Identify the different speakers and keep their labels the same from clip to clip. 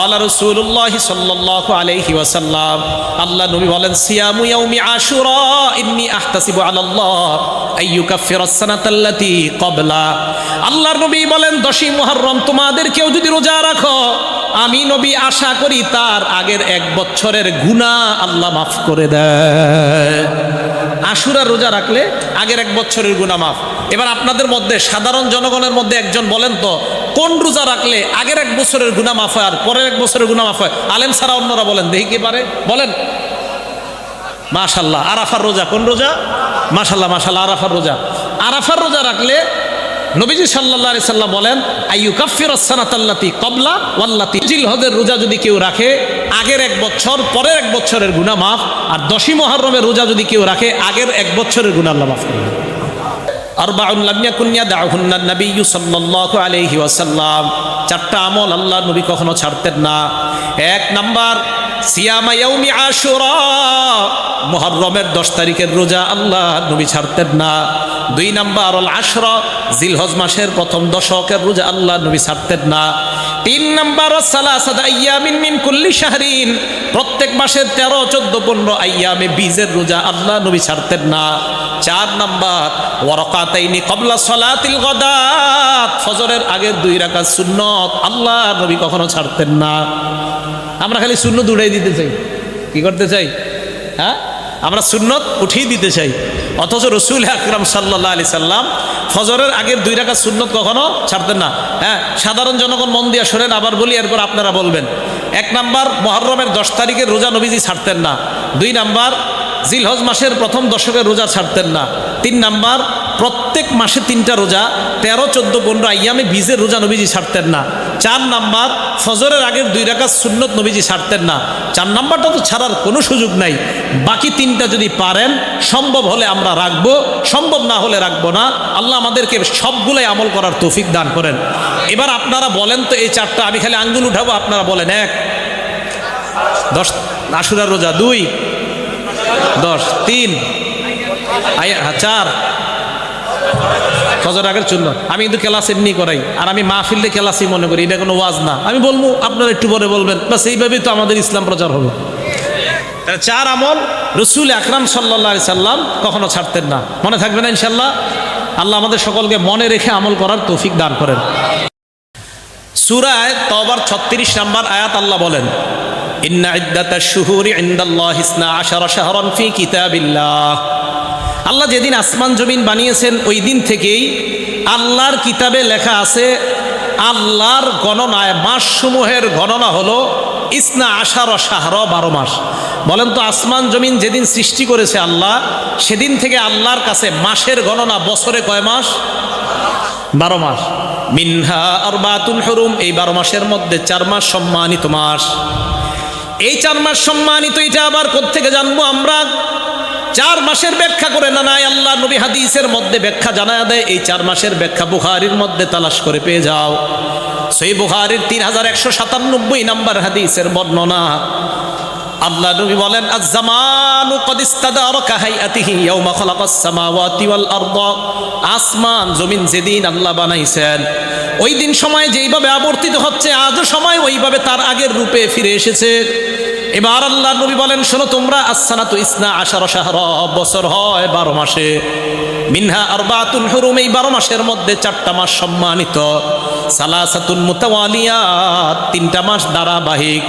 Speaker 1: কলা রসুল্লাহ সাল্লাহ আলাইহি ওয়াসাল্লাম আল্লাহ নবী বলেন, সিয়ামু ইয়াউমি আশুরা, ইন্নি আহতাসিবু আলাল্লাহ আইয়ুকাফির আসানাতাল্লাতি কবলা আল্লাহর নবী বলেন, দশই মুহররম, তোমাদের কেউ যদি রোজা রাখো, আমি নবী আশা করি তার আগের এক বছরের গুণা আল্লাহ মাফ করে দেয়। আশুরা রোজা রাখলে আগের এক বছরের গুণা মাফ। এবার আপনাদের মধ্যে, সাধারণ জনগণের মধ্যে একজন বলেন তো কোন রোজা রাখলে আগের এক বছরের গুনাহ মাফ হয় আর পরের এক বছরের গুনাহ মাফ হয়? আলেম সারা অন্যরা বলেন, দেখি কি পারে? বলেন। মাশাল্লাহ আরাফার রোজা কোন রোজা? মাশাল্লাহ মাশাল্লাহ আরাফার রোজা। আরাফার রোজা রাখলে নবীজি সাল্লাহ সাল্লাম বলেন, আইয়ু কাফির সানাতাল্লাতি কবলা ওয়াল্লাতি জিল হদের রোজা যদি কেউ রাখে, আগের এক বছর, পরের এক বছরের গুনাহ মাফ, আর দশী মহরমের রোজা যদি কেউ রাখে, আগের এক বছরের গুনাহ আল্লাহ মাফ করবে আরবাউন লাম ইয়াকুন ইয়াদউহুন্না নাবিয়্যু সাল্লাল্লাহু আলাইহি ওয়াসাল্লাম। চারটা আমল আল্লাহ নবী কখনো ছাড়তেন না। এক নাম্বার, সিয়ামা ইয়াউমি আশুরা। মুহররমের 10 তারিখের রোজা আল্লাহ নবী ছাড়তেন না। দুই নাম্বার আল আশরা, জিলহজ মাসের প্রথম দশকের রোজা আল্লাহ নবী ছাড়তেন না। তিন নাম্বার সালাসাত আইয়ামিন মিন কুল্লি শাহরিন। প্রত্যেক মাসের তেরো, চোদ্দ, পনেরো আইয়ামে বীজের রোজা আল্লাহ নবী ছাড়তেন না। চার নাম্বার ওয়ারকাতাইনি কবলা সলাতিল গদাত। ফজরের আগের দুই রাকাত সুন্নত। আল্লাহ, নবী কখনো ছাড়তেন না। আমরা খালি সুন্নত উড়াই দিতে চাই। কি করতে চাই? হ্যাঁ? আমরা সুন্নত উঠিয়ে দিতে চাই। অথচ রসুল আকরাম সাল্লাহ আলি সাল্লাম ফজরের আগের দুই রাকাত সুন্নত কখনো ছাড়তেন না। হ্যাঁ? সাধারণ জনগণ মন দিয়া শোনেন, আবার বলি, এরপর আপনারা বলবেন। এক নাম্বার মহরমের দশ তারিখের রোজা নবীজি ছাড়তেন না। দুই নাম্বার জিলহজ মাসের প্রথম দশকের রোজা ছাড়তেন না। তিন নাম্বার, প্রত্যেক মাসে তিনটা রোজা, তেরো, চোদ্দ, পনেরো আইয়ামে বীজের রোজা নবীজি ছাড়তেন না। চার নাম্বার, ফজরের আগের দুই রাকাত সুন্নত নবীজি ছাড়তেন না। চার নাম্বারটা তো ছাড়ার কোনো সুযোগ নাই। বাকি তিনটা যদি পারেন, সম্ভব হলে আমরা রাখব, সম্ভব না হলে রাখব না। আল্লাহ আমাদেরকে সবগুলোই আমল করার তৌফিক দান করেন। এবার আপনারা বলেন তো এই চারটা, আমি খালি আঙ্গুল উঠাবো, আপনারা বলেন এক, দশ, আশুরার রোজা দুই দশ তিন। হ্যাঁ, চার। ফজর আগের চূন্য আমি কিন্তু ক্লাস এমনি করাই। আর আমি মাহফিলে ক্লাসই মনে করি। এটা কোনো ওয়াজ না। আমি বলব আপনারা একটু পরে বলবেন। বাস এইভাবেই তো আমাদের ইসলাম প্রচার হবে। চার আমল রসুল আকরাম সাল্লা সাল্লাম কখনো ছাড়তেন না। মনে থাকবে না ইনশাল্লাহ আল্লাহ আমাদের সকলকে মনে রেখে আমল করার তৌফিক দান করেন। সুরায় তবার ছত্রিশ নাম্বার আয়াত আল্লাহ বলেন ইন্না ইদ্দাতা শুহুরি ইন্দাল্লাহ ইসনা আশারা শাহরান ফি কিতাবিল্লাহ। আল্লাহ যেদিন আসমান জমিন বানিয়েছেন, ওই দিন থেকেই আল্লাহর কিতাবে লেখা আছে, আল্লাহর গণনায় মাসসমূহের গণনা হলো ইসনা আশার শাহর বারো মাস। বলেন তো, আসমান জমিন যেদিন সৃষ্টি করেছে আল্লাহ, সেদিন থেকে আল্লাহর কাছে মাসের গণনা বছরে কয় মাস? বারো মাস। মিনহা আর বাতুল হরুম, এই বারো মাসের মধ্যে চার মাস সম্মানিত মাস। এই চার মাস সম্মানিত, এটা আবার কোথেকে জানব আমরা? চার মাসের ব্যাখ্যা করে না, নাই, আল্লাহ নবী হাদিসের মধ্যে ব্যাখ্যা জানায় দেয়, এই চার মাসের ব্যাখ্যা বুখারির মধ্যে তালাশ করে পেয়ে যাও। সেই বুখারির তিন হাজার একশো সাতানব্বই নাম্বার হাদিসের বর্ণনা। আল্লাহ নবী বলেন আজ-জামানু কদ ইস্তাদারাকা হাইআতিহি ইয়াওমা খালাকাস সামাওয়াতি ওয়াল আরদ। আসমান, জমিন যেদিন আল্লাহ বানাইছেন, ওই দিন সময় যেইভাবে আবর্তিত হচ্ছে, আজও সময় ওইভাবে তার আগের রূপে ফিরে এসেছে। এবার আল্লাহ নবী বলেন, শোনো তোমরা, আসসানাতু ইসনা আশার শাহর বছর হয় বারো মাসে। মিনহা আরবাতুল হুরুম, এই বারো মাসের মধ্যে চারটা মাস সম্মানিত। সালাসাতুন মুতাওয়ালিয়াত, তিনটা মাস ধারাবাহিক।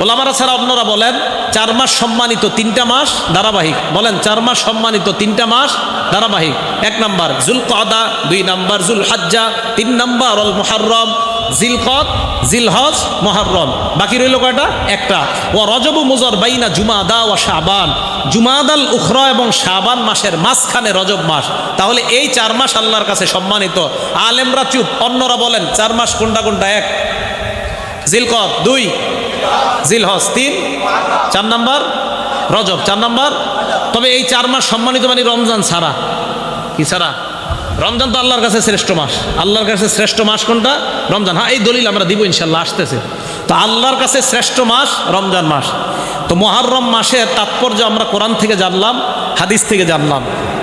Speaker 1: ওলামারা ছাড়া অন্যরা বলেন, চার মাস সম্মানিত তিনটা মাস ধারাবাহিক। বলেন, চার মাস সম্মানিত তিনটা মাস ধারাবাহিক। এক নাম্বার জুল কদা দুই নাম্বার জুল হাজ্জা তিন নাম্বার অল মোহারম জিলকত জিলহজ মহরম বাকি রইল কয়টা? একটা। ও রজব মুজর বাইনা জুমাদা ও শাবান। জুমাদাল উখরা এবং শাবান মাসের মাঝখানে রজব মাস। তাহলে এই চার মাস আল্লাহর কাছে সম্মানিত। আলেমরা চুপ। অন্যরা বলেন, চার মাস কোনটা কোনটা? এক। জিলকত দুই। জিলহজ, তিন। চার নাম্বার, রজব। চার নাম্বার, তবে এই চার মাস সম্মানিত মানে রমজান ছাড়া। কি ছাড়া? রমজান তো আল্লাহর কাছে শ্রেষ্ঠ মাস। আল্লাহর কাছে শ্রেষ্ঠ মাস কোনটা? রমজান। হ্যাঁ এই দলিল আমরা দিব ইনশাল্লাহ আসতেছে। তো আল্লাহর কাছে শ্রেষ্ঠ মাস রমজান মাস। তো মহারম মাসের তাৎপর্য আমরা কোরআন থেকে জানলাম, হাদিস থেকে জানলাম।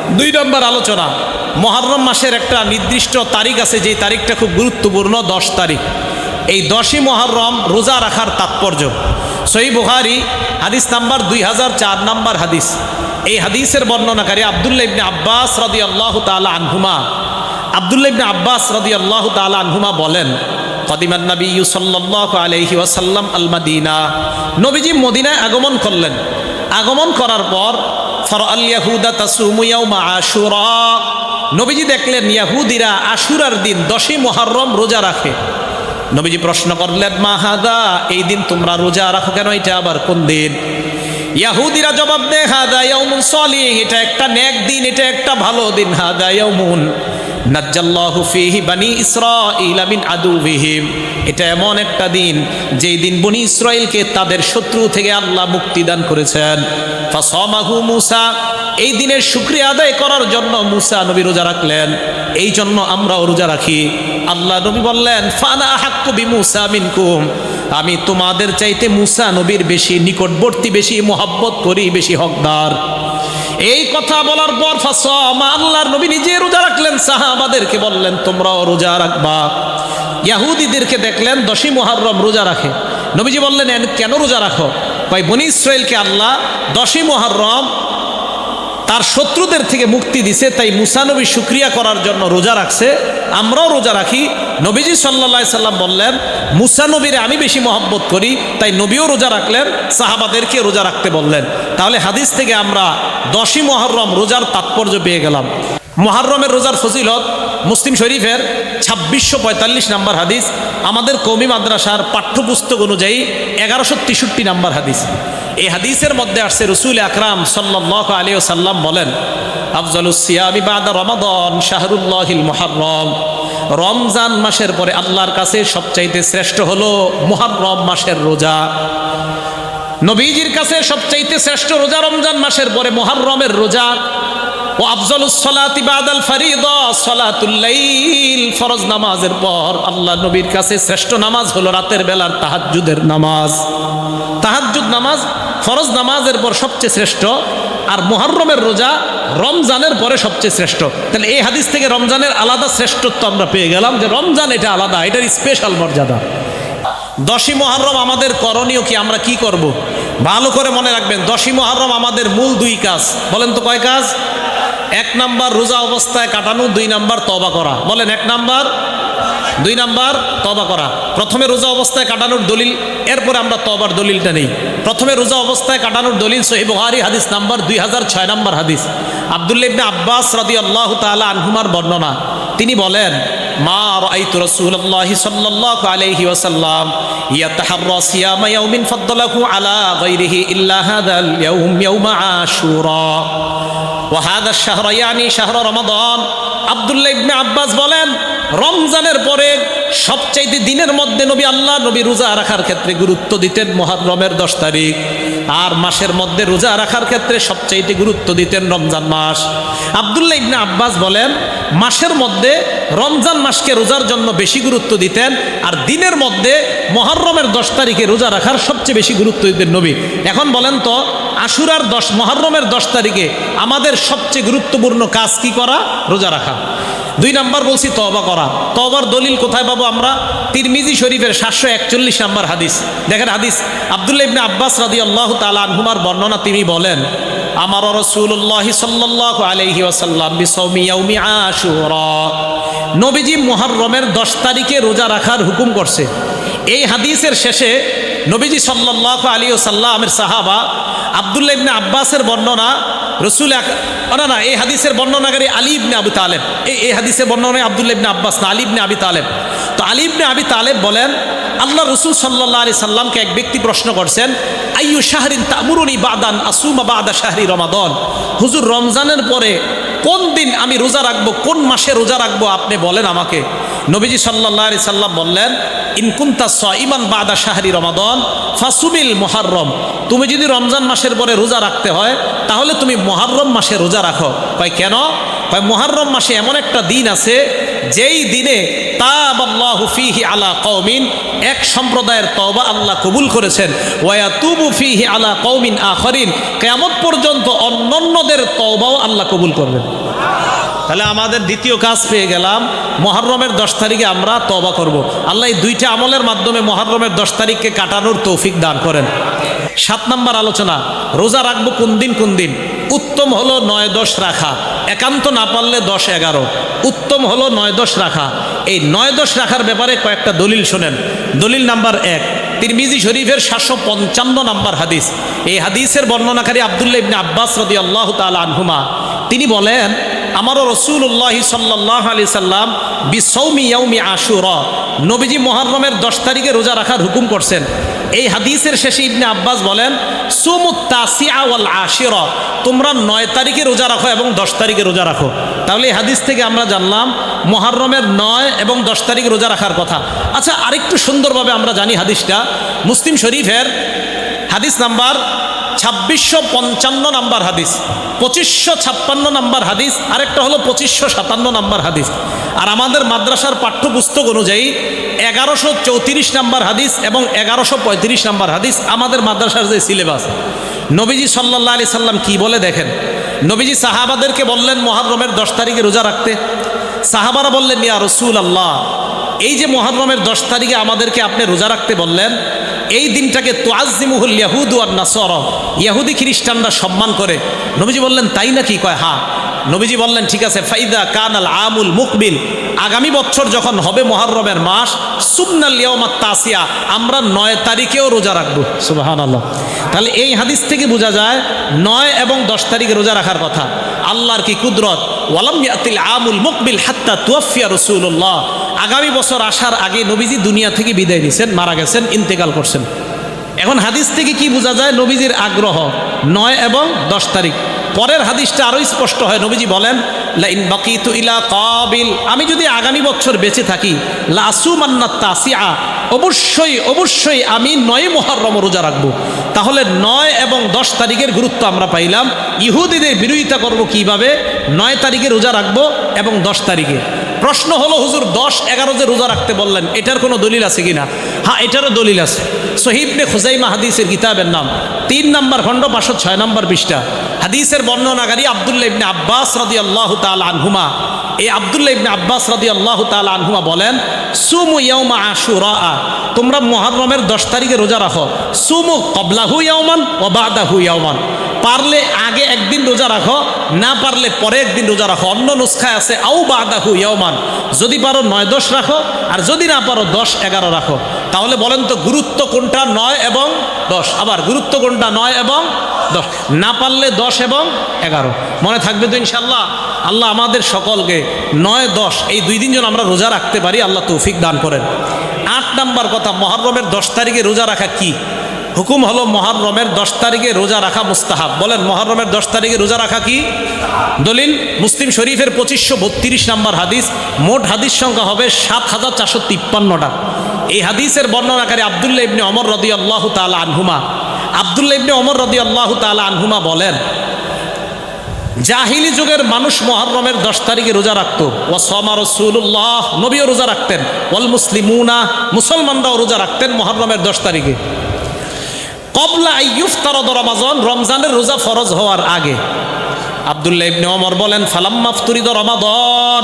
Speaker 1: দুই নম্বর আলোচনা। মহারম মাসের একটা নির্দিষ্ট তারিখ আছে, যেই তারিখটা খুব গুরুত্বপূর্ণ, দশ তারিখ। এই দশই মহরম রোজা রাখার তাৎপর্য। সই বুহারি হাদিস নাম্বার দুই হাজার চার নাম্বার হাদিস। এই হাদিসের বর্ণনাকারী আবদুল্লা ইবনে আব্বাস রদি আল্লাহ তালা আনহুমা আবদুল্লা ইবনে আব্বাস রদি আল্লাহ তালা আনহুমা বলেন, কদিমান নবী সাল্লাহ আলহি ওয়াসাল্লাম আল নবীজি মদিনায় আগমন করলেন। আগমন করার পর ফর আল ইয়াহুদা তাসুমুয়াউমা আশুরা। নবীজি দেখলেন, ইয়াহুদিরা আশুরার দিন দশই মহরম রোজা রাখে। নবীজি প্রশ্ন করলেন, মা হাদা, এই দিন তোমরা রোজা রাখো কেন? এটা আবার কোন দিন? ইয়াহুদিরা জবাব দেয়, হাদা ইয়াউমুন সলিহ, এটা একটা নেক দিন, এটা একটা ভালো দিন, হাদা ইয়াউমুন। নাজ্জাল্লাহু ফিহি বানি ইসরাঈল মিন আদুবিহিম। এটা এমন একটা দিন, যেই দিন বনি ইসরাইলকে তাদের শত্রু থেকে আল্লাহ মুক্তি দান করেছেন। ফাসামাহু মুসা, এই দিনের শুক্রিয়া আদায় করার জন্য মুসা নবী রোজা রাখলেন। এই জন্য আমরাও রোজা রাখি। আল্লাহ নবী বললেন, ফানা হাক্কু বি মুসা মিনকুম। আমি তোমাদের চাইতে মুসা নবীর বেশি নিকটবর্তী, বেশি মোহাব্বত করি, বেশি হকদার। এই কথা বলার পর ফাসমা আল্লাহর নবী নিজে রোজা রাখলেন, সাহাবাদেরকে বললেন, তোমরাও রোজা রাখবা। ইয়াহুদিদেরকে দেখলেন, দশই মোহারম রোজা রাখে। নবীজি বললেন কেন রোজা রাখো? ভাই বনি ইসরায়েলকে আল্লাহ দশী মহরম তার শত্রুদের থেকে মুক্তি দিছে, তাই মুসানবী শুক্রিয়া করার জন্য রোজা রাখছে। আমরাও রোজা রাখি। নবীজি সাল্লা সাল্লাম বললেন মুসানবীরে আমি বেশি মহব্বত করি। তাই নবীও রোজা রাখলেন, সাহাবাদেরকে রোজা রাখতে বললেন। তাহলে হাদিস থেকে আমরা দশই মহরম রোজার তাৎপর্য পেয়ে গেলাম। মহরমের রোজার ফজিলত মুসলিম শরীফের ছাব্বিশশো পঁয়তাল্লিশ নাম্বার হাদিস, আমাদের কৌমি মাদ্রাসার পাঠ্যপুস্তক অনুযায়ী এগারোশো তেষট্টি নাম্বার হাদিস। এই হাদিসের মধ্যে আসছে, রসুল আকরাম সাল্লাহ আলী সাল্লাম বলেন আফজলুসিয়ামি বাদা রমাদন শাহরুল্লাহিল মহারম রমজান মাসের পরে আল্লাহর কাছে সবচাইতে শ্রেষ্ঠ হলো মুহাররম মাসের রোজা। নবীজির কাছে সবচাইতে শ্রেষ্ঠ রোজা রমজান মাসের পরে মুহাররমের রোজা। ও আফজলুসলাতি বাদাল ফরিদা সলাতুল্লাইল ফরজ নামাজের পর আল্লাহ নবীর কাছে শ্রেষ্ঠ নামাজ হলো রাতের বেলার তাহাজ্জুদের নামাজ। তাহাজ্জুদ নামাজ, ফরজ নামাজের পর সবচেয়ে শ্রেষ্ঠ, আর মুহররমের রোজা রমজানের পরে সবচেয়ে শ্রেষ্ঠ। তাহলে এই হাদিস থেকে রমজানের আলাদা শ্রেষ্ঠত্ব আমরা পেয়ে গেলাম যে রমজান এটা আলাদা, এটার স্পেশাল মর্যাদা। দশই মহরম আমাদের করণীয় কি, আমরা কি করব। ভালো করে মনে রাখবেন, দশই মহরম আমাদের মূল দুই কাজ। বলেন তো কয় কাজ? এক নাম্বার রোজা অবস্থায় কাটানো, দুই নাম্বার তবা করা। বলেন, এক নাম্বার, দুই নাম্বার তবা করা। প্রথমে রোজা অবস্থায় কাটানোর দলিল, এরপরে আমরা তবার দলিলটা নেই। প্রথমে রোজা অবস্থায় কাটানোর দলিল সহি বুহারি হাদিস নাম্বার দুই হাজার ছয় নাম্বার হাদিস। আবদুল্লা ইবনে আব্বাস রাদি আল্লাহ তালা আনহুমার বর্ণনা। তিনি বলেন, মা আলা ওয়া শাহরাইয়ানি শাহর রমাদান। আব্দুল্লাহ ইবনে আব্বাস বলেন রমজানের পরে সবচাইতে দিনের মধ্যে নবী আল্লাহ, নবী রোজা রাখার ক্ষেত্রে গুরুত্ব দিতেন মহরমের দশ তারিখ। আর মাসের মধ্যে রোজা রাখার ক্ষেত্রে সবচাইতে গুরুত্ব দিতেন রমজান মাস। আবদুল্লাহ ইবনে আব্বাস বলেন, মাসের মধ্যে রমজান মাসকে রোজার জন্য বেশি গুরুত্ব দিতেন, আর দিনের মধ্যে মহরমের দশ তারিখে রোজা রাখার সবচেয়ে বেশি গুরুত্ব দিতেন নবী। এখন বলেন তো, আশুরার দশ, মহরমের দশ তারিখে আমাদের সবচেয়ে গুরুত্বপূর্ণ কাজ কি করা? রোজা রাখা। দুই নাম্বার বলছি তবা করা। তবার দলিল কোথায় পাবো আমরা? তিরমিজি শরীফের সাতশো একচল্লিশ নাম্বার হাদিস। দেখেন হাদিস। আবদুল্লা ইবনে আব্বাস রাদি আল্লাহ তালা আনহুমার বর্ণনা তিনি বলেন, আমার রসুল্লাহ সাল্লাহ আলহি ইয়াউমি আশুরা। নবীজি মোহরমের দশ তারিখে রোজা রাখার হুকুম করছে। এই হাদিসের শেষে নবীজি সাল্লাহ আলী ও সাল্লামের সাহাবা আবদুল্লাহ ইবনে আব্বাসের বর্ণনা, রসুল না না, এই হাদিসের বর্ণনাকারী আলী ইবনে আবু তালেব। এই এই হাদিসের বর্ণনায় আবদুল্লাহ ইবনে আব্বাস না, আলী ইবনে আবি তালেব। তো আলী ইবনে আবি তালেব বলেন আল্লাহ রসুল সাল্লাহ আলি সাল্লামকে এক ব্যক্তি প্রশ্ন করছেন, আইয়ু শাহরিন তামুরুনি বাদান আসুমা বাদা শাহরি রমাদন? হুজুর রমজানের পরে কোন দিন আমি রোজা রাখব, কোন মাসে রোজা রাখব আপনি বলেন আমাকে। নবীজি সাল্লাহ সাল্লাম বললেন ইনকুন্তা ইমান বাদা শাহরি রমাদন ফাসুমিল মোহাররম। তুমি যদি রমজান মাসের পরে রোজা রাখতে হয়, তাহলে তুমি মহারম মাসে রোজা রাখো। কয়, কেন? কয় মহারম মাসে এমন একটা দিন আছে, যেই দিনে তাবাল্লাহু ফিহি আলা কওমিন, এক সম্প্রদায়ের তওবা আল্লাহ কবুল করেছেন। ওয়া তুবু ফিহি আলা কওমিন আখরিন, কিয়ামত পর্যন্ত অন্যান্যদের তওবাও আল্লাহ কবুল করবেন। তাহলে আমাদের দ্বিতীয় কাজ পেয়ে গেলাম মহরমের দশ তারিখে আমরা তবা করব। আল্লাহ এই দুইটা আমলের মাধ্যমে মহরমের দশ তারিখকে কাটানোর তৌফিক দান করেন। সাত নম্বর আলোচনা, রোজা রাখব কোন দিন কোন দিন? উত্তম হলো নয় দশ রাখা, একান্ত না পারলে দশ এগারো। উত্তম হলো নয় দশ রাখা। এই নয় দশ রাখার ব্যাপারে কয়েকটা দলিল শোনেন। দলিল নাম্বার এক, তিরমিজি শরীফের সাতশো পঞ্চান্ন নাম্বার হাদিস। এই হাদিসের বর্ণনাকারী আবদুল্লাহ ইবনে আব্বাস রদি আল্লাহ তাল আনহুমা, তিনি বলেন আমারও রসুল্লাহ সাল্লাহ আলি সাল্লাম বিসৌমি ইয়ৌমি আশুর, নবীজি মহরমের দশ তারিখে রোজা রাখার হুকুম করছেন। এই হাদিসের শেষে ইবনে আব্বাস বলেন সুমুত্তাসিয়াওয়াল আশির তোমরা নয় তারিখে রোজা রাখো এবং দশ তারিখে রোজা রাখো। তাহলে এই হাদিস থেকে আমরা জানলাম মহরমের নয় এবং দশ তারিখে রোজা রাখার কথা। আচ্ছা আরেকটু সুন্দরভাবে আমরা জানি হাদিসটা। মুসলিম শরীফের হাদিস নাম্বার ছাব্বিশশো পঞ্চান্ন নাম্বার হাদিস, পঁচিশশো ছাপ্পান্ন নাম্বার হাদিস, আরেকটা হলো পঁচিশশো সাতান্ন নাম্বার হাদিস। আর আমাদের মাদ্রাসার পাঠ্যপুস্তক অনুযায়ী এগারোশো চৌত্রিশ নাম্বার হাদিস এবং এগারোশো পঁয়ত্রিশ নাম্বার হাদিস, আমাদের মাদ্রাসার যে সিলেবাস নবীজি সাল্লাহ আলি সাল্লাম কি বলে দেখেন? নবীজি সাহাবাদেরকে বললেন মহারমের দশ তারিখে রোজা রাখতে। সাহাবারা বললেন, ইয়া রসুল আল্লাহ এই যে মহরমের দশ তারিখে আমাদেরকে আপনি রোজা রাখতে বললেন, এই দিনটাকে তোয়াজিমুহুল ইয়াহুদু আর নাসর। ইয়াহুদি খ্রিস্টানরা সম্মান করে। নবীজি বললেন, তাই নাকি? কয় হা নবীজি বললেন, ঠিক আছে, ফাইদা কানাল আমুল মুকবিল। আগামী বছর যখন হবে মহরমের মাস সুবনাল ইয়মাত তাসিয়া, আমরা নয় তারিখেও রোজা রাখব। সুবাহান আল্লাহ তাহলে এই হাদিস থেকে বোঝা যায়, নয় এবং দশ তারিখে রোজা রাখার কথা। আল্লাহর কি কুদরত? ওয়ালাম ইয়াতিল আমুল মুকবিল হাত্তা তুয়াফিয়া রসুল্লাহ আগামী বছর আসার আগে নবীজি দুনিয়া থেকে বিদায় নিয়েছেন মারা গেছেন, ইন্তেকাল করছেন। এখন হাদিস থেকে কি বোঝা যায়? নবীজির আগ্রহ নয় এবং দশ তারিখ। পরের হাদিসটা আরও স্পষ্ট হয়। নবীজি বলেন, লাইন বাকিতু ইলা কাবিল। আমি যদি আগামী বছর বেঁচে থাকি লাসু মান্নাত তাসিয়া অবশ্যই অবশ্যই আমি নয় মহরম রোজা রাখব। তাহলে নয় এবং দশ তারিখের গুরুত্ব আমরা পাইলাম। ইহুদিদের বিরোধিতা করব কীভাবে? নয় তারিখে রোজা রাখব এবং দশ তারিখে। প্রশ্ন হলো, হুজুর, দশ এগারো যে রোজা রাখতে বললেন, এটার কোনো দলিল আছে কিনা? হ্যাঁ এটারও দলিল আছে। শহীদনে খুজাইমা হাদিসের কিতাবের নাম। তিন নম্বর খণ্ড, পাঁচশো ছয় নম্বর পৃষ্ঠা। হাদিসের বর্ণনাকারী আবদুল্লা ইবনে আব্বাস রদি আল্লাহ তাল আনহুমা। এই আবদুল্লা ইবনে আব্বাস রদি আল্লাহ তাল আনহুমা বলেন, সুমু ইয়ৌমা আশুরা তোমরা মহারমের দশ তারিখে রোজা রাখো। সুমু কবলাহু ইয়মান ও বাদাহু ইয়ৌমান পারলে আগে একদিন রোজা রাখো, না পারলে পরে একদিন রোজা রাখো। অন্য নুস্খায় আছে আউ বাদাহু ইয়মান যদি পারো নয় দশ রাখো, আর যদি না পারো দশ এগারো রাখো। তাহলে বলেন তো গুরুত্ব কোনটা নয় এবং দশ? আবার গুরুত্ব কোনটা নয় এবং দশ? না পারলে দশ এবং এগারো। মনে থাকবে তো ইনশাল্লাহ আল্লাহ আমাদের সকলকে নয়, দশ, এই দুই দিন যেন আমরা রোজা রাখতে পারি, আল্লাহ তৌফিক দান করেন। আট নাম্বার কথা, মহরমের দশ তারিখে রোজা রাখা কি? হুকুম হলো মহরমের দশ তারিখে রোজা রাখা মুস্তাহাব। বলেন মহরমের দশ তারিখে রোজা রাখা কি? দলিল, মুসলিম শরীফের পঁচিশশো বত্রিশ নাম্বার হাদিস, মোট হাদিস সংখ্যা হবে সাত হাজার চারশো তিপ্পান্নটা। এই হাদিসের বর্ণনাকারী আবদুল্লাহ ইবনে অমর রদি আল্লাহ তালা আনহুমা। আবদুল্লাহ ইবনে অমর রদি আল্লাহ তালা আনহুমা বলেন, জাহিলি যুগের মানুষ মহরমের দশ তারিখে রোজা রাখত। ও সমা রসুল্লাহ নবীও রোজা রাখতেন। ওয়াল মুসলিমুনা, মুসলমানরাও রোজা রাখতেন মহরমের দশ তারিখে। কবলা আইয়ুফ তারদ রমাজন, রমজানের রোজা ফরজ হওয়ার আগে। আবদুল্লাহ ইবনে ওমর বলেন ফালাম মাফতুরিদ রমাদন।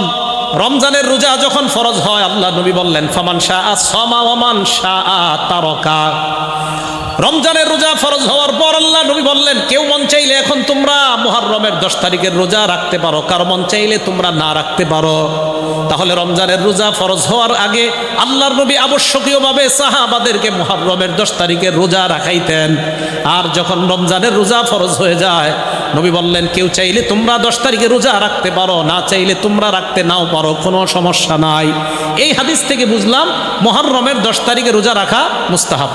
Speaker 1: রমজানের রোজা যখন ফরজ হয়, আল্লাহ নবী বললেন, ফামান শাহ সমা ওমান শাহ তারকা। রমজানের রোজা ফরজ হওয়ার পর আল্লাহ নবী বললেন, কেউ মন চাইলে এখন তোমরা মহরমের দশ তারিখের রোজা রাখতে পারো, কারও মন চাইলে তোমরা না রাখতে পারো। তাহলে রমজানের রোজা ফরজ হওয়ার আগে আল্লাহর নবী আবশ্যকীয়ভাবে সাহাবাদেরকে মহরমের দশ তারিখের রোজা রাখাইতেন। আর যখন রমজানের রোজা ফরজ হয়ে যায়, নবী বললেন, কেউ চাইলে তোমরা দশ তারিখে রোজা রাখতে পারো, না চাইলে তোমরা রাখতে নাও পারো, কোনো সমস্যা নাই। এই হাদিস থেকে বুঝলাম মহরমের দশ তারিখে রোজা রাখা মুস্তাহাব।